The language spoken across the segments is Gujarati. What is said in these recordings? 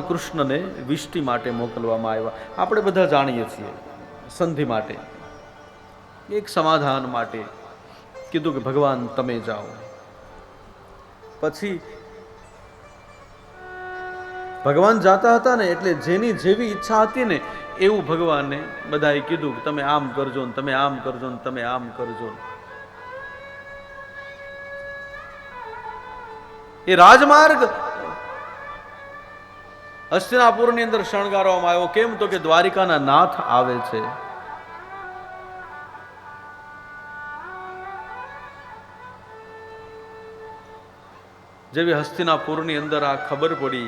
કૃષ્ણને વિષ્ટિ માટે મોકલવામાં આવ્યા. આપણે બધા જાણીએ છીએ સંધિ માટે. એક સમાધાન માટે કીધું કે, ભગવાન, તમે જાઓ. પછી ભગવાન જાતા હતા ને, એટલે જેની જેવી ઈચ્છા હતી ને, એવું ભગવાને બધાએ કીધું કે, તમે આમ કરજો ને, તમે આમ કરજો ને, તમે આમ કરજો એ રાજમાર્ગ હસ્તિનાપુરની અંદર શણગારવામાં આવ્યો. કેમ તો કે દ્વારિકાના નાથ આવે છે. જેવી હસ્તિનાપુરની અંદર આ ખબર પડી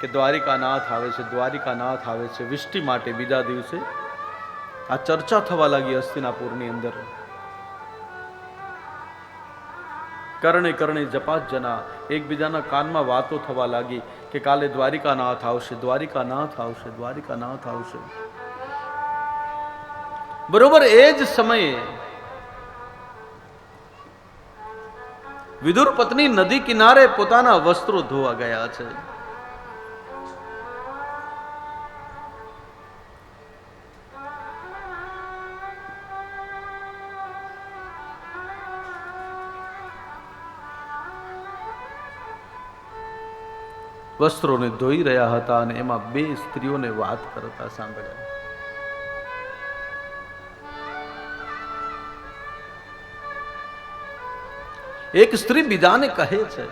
કે દ્વારિકાનાથ આવે છે દ્વારિકાનાથ આવે છે, વિષ્ટિ માટે બીજા દિવસે આ ચર્ચા થવા લાગી હસ્તિનાપુરની અંદર. કરણે કરણે જના, એકબીજાના કાનમાં વાતો થવા લાગી કે કાલે દ્વારિકાનાથ આવશે દ્વારિકાનાથ આવશે દ્વારિકાનાથ આવશે. બરોબર એ જ સમયે વિદુર પત્ની નદી કિનારે પોતાના વસ્ત્રો ધોવા ગયા છે. વસ્ત્રોને ધોઈ રહ્યા હતા અને એમાં બે સ્ત્રીઓને વાત કરતા સાંભળ્યા. એક સ્ત્રી બીજાને કહે છે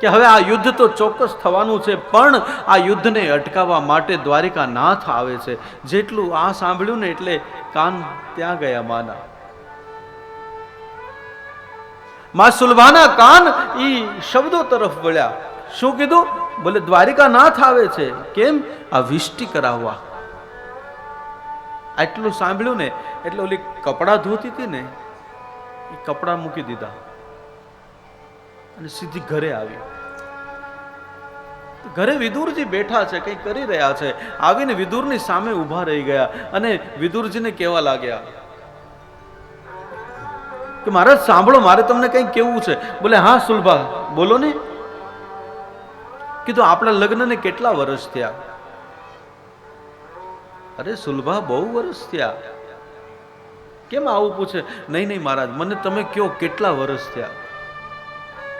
કે હવે આ યુદ્ધ તો ચોક્કસ થવાનું છે, પણ આ યુદ્ધને અટકાવવા માટે દ્વારિકા નાથ આવે છે. જેટલું આ સાંભળ્યું ને એટલે કાન ત્યાં ગયા માના. માં સુલભાના કાન ઈ શબ્દો તરફ વળ્યા. શું કીધું? બોલે દ્વારિકા નાથ આવે છે. કેમ? આ વિષ્ટિ કરાવવા. આટલું સાંભળ્યું ને, એટલે ઓલી કપડાં ધોતી હતી ને, એ કપડાં મૂકી દીધા. અને સીધી ઘરે આવી. ઘરે વિદુરજી બેઠા છે, કંઈ કરી રહ્યા છે. આવીને વિદુરની સામે ઊભા રહી ગયા અને વિદુરજીને કહેવા લાગ્યા કે, મહારાજ, સાંભળો, મારે તમને કંઈ કેવું છે. બોલે, હા, સુલભા, બોલો ને. કીધું, આપણા લગ્નને કેટલા વર્ષ થયા? અરે, સુલભા, બહુ વર્ષ થયા. કેમ આવું પૂછે? નહીં નહીં, મહારાજ, મને તમે કયો કેટલા વર્ષ થયા?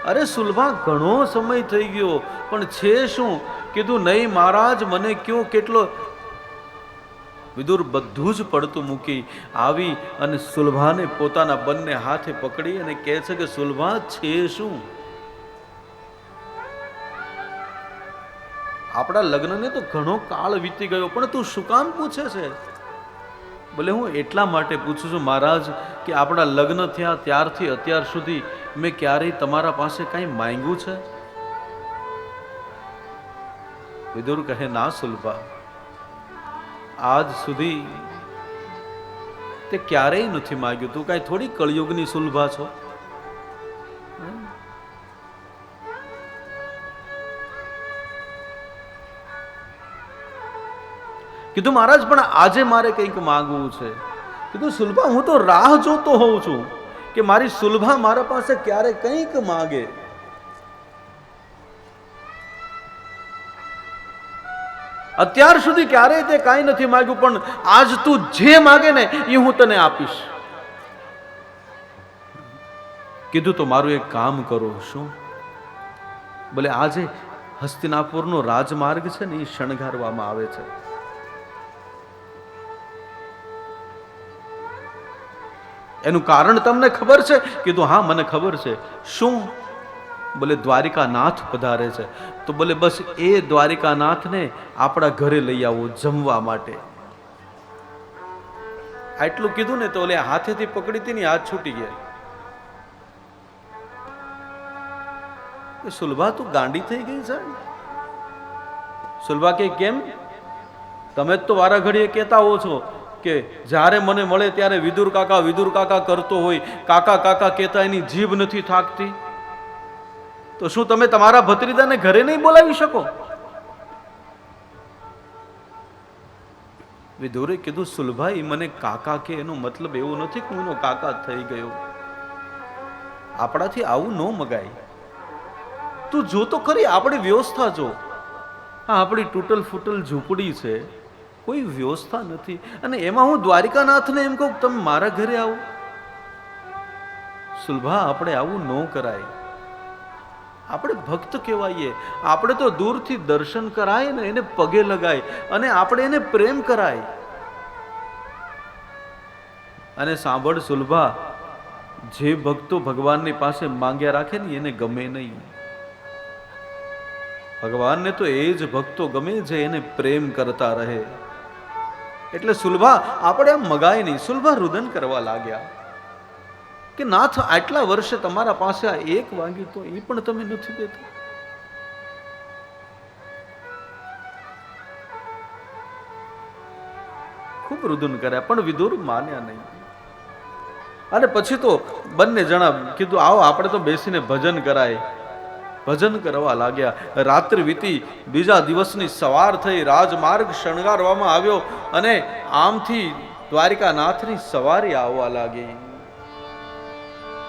અરે, સુલભા, ઘણો સમય થઈ ગયો, પણ છે શું? કીધું, નહીં, મહારાજ, મને કયો કેટલો વિદુર બધું જ પડતું મૂકી આવી અને સુલભાને પોતાના બંને હાથે પકડી અને કહે છે કે, સુલભા, છે શું? આપણા લગ્નને તો ઘણો કાળ વીતી ગયો, પણ તું શું કામ પૂછે છે? બોલે હું એટલા માટે પૂછું છું મહારાજ, કે આપણા લગ્ન થયા ત્યારથી અત્યાર સુધી મેં ક્યારેય તમારા પાસે કાંઈ માંગ્યું છે? વિદુર કહે, ના સુલભા, આજ સુધી તે ક્યારેય નથી માંગ્યું. તું કાંઈ થોડી કળયુગની સુલભા છો? કીધું, મહારાજ, પણ આજે મારે કંઈક માગવું છે. કીધું, સુલભા, હું તો રાહ જોતો હોઉં છું કે મારી સુલભા મારા પાસે ક્યારે કંઈક માગે. અત્યાર સુધી ક્યારેય તે કાંઈ નથી માગ્યું, પણ આજ તું જે માગે ને એ હું તને આપીશ. કીધું, તો મારું એક કામ કરો, શું? બોલે આજે હસ્તિનાપુરનો રાજમાર્ગ છે ને એ શણગારવામાં આવે છે. એનું કારણ તમને ખબર છે? કીધું, હા, મને ખબર છે. શું? બોલે, દ્વારિકાનાથ પધારે છે. તો બોલે, બસ એ દ્વારિકાનાથને આપણા ઘરે લઈ આવો જમવા માટે. આટલું કીધું ને તો ઓલે હાથેથી પકડી હતી ને, હાથ છૂટી ગયા. સુલભા, તું ગાંડી થઈ ગઈ છે? સુલભા કે, કેમ? તમે જ તો વારા ઘડીએ કહેતા હો છો. કે જ્યારે મને મળે ત્યારે વિદુર કાકા વિદુર કાકા કરતો હોય, કાકા કાકા કહેતા એની જીભ નથી થાકતી. તો શું તમે તમારા ભત્રીજાને ઘરે નહીં બોલાવી શકો? વિદુરે કીધું, સુલભાઈ, મને કાકા કે એનો મતલબ એવો નથી કે હું એનો કાકા થઈ ગયો. આપણાથી આવું ન મગાય. તું જો તો ખરી, આપણી વ્યવસ્થા જો. આ આપણી તૂટલ ફૂટલ ઝૂંપડી છે. કોઈ વ્યવસ્થા નથી. અને એમાં હું દ્વારિકાનાથને એમ કહું તમે મારા ઘરે આવો. સુલભા, આપણે આવું ન કરાય. આપણે ભક્ત કહેવાઈએ. આપણે તો દૂરથી દર્શન કરાય ને એને પગે લગાય અને આપણે એને પ્રેમ કરાય. અને સાંભળ સુલભા, જે ભક્તો ભગવાનની પાસે માંગ્યા રાખે ને એને ગમે નહીં. ભગવાનને તો એ જ ભક્તો ગમે જે એને પ્રેમ કરતા રહે. એટલે સુલભા, આપણે આમ મગાય નહીં. સુલભા રુદન કરવા લાગ્યા કે નાથ, આટલા વર્ષે તમારા પાસે આ એક વાગી તો એ પણ તમે નથી દેતા. ખૂબ રુદન કર્યા, પણ વિદુર માન્યા નહીં. અને પછી તો બંને જણા કીધું, આવો, આપણે તો બેસીને ભજન કરાય. ભજન કરવા લાગ્યા. રાત્રિ વીતી, બીજા દિવસની સવાર થઈ રાજમાર્ગ શણગારવામાં આવ્યો અને આમથી દ્વારિકાનાથની સવારી આવવા લાગી.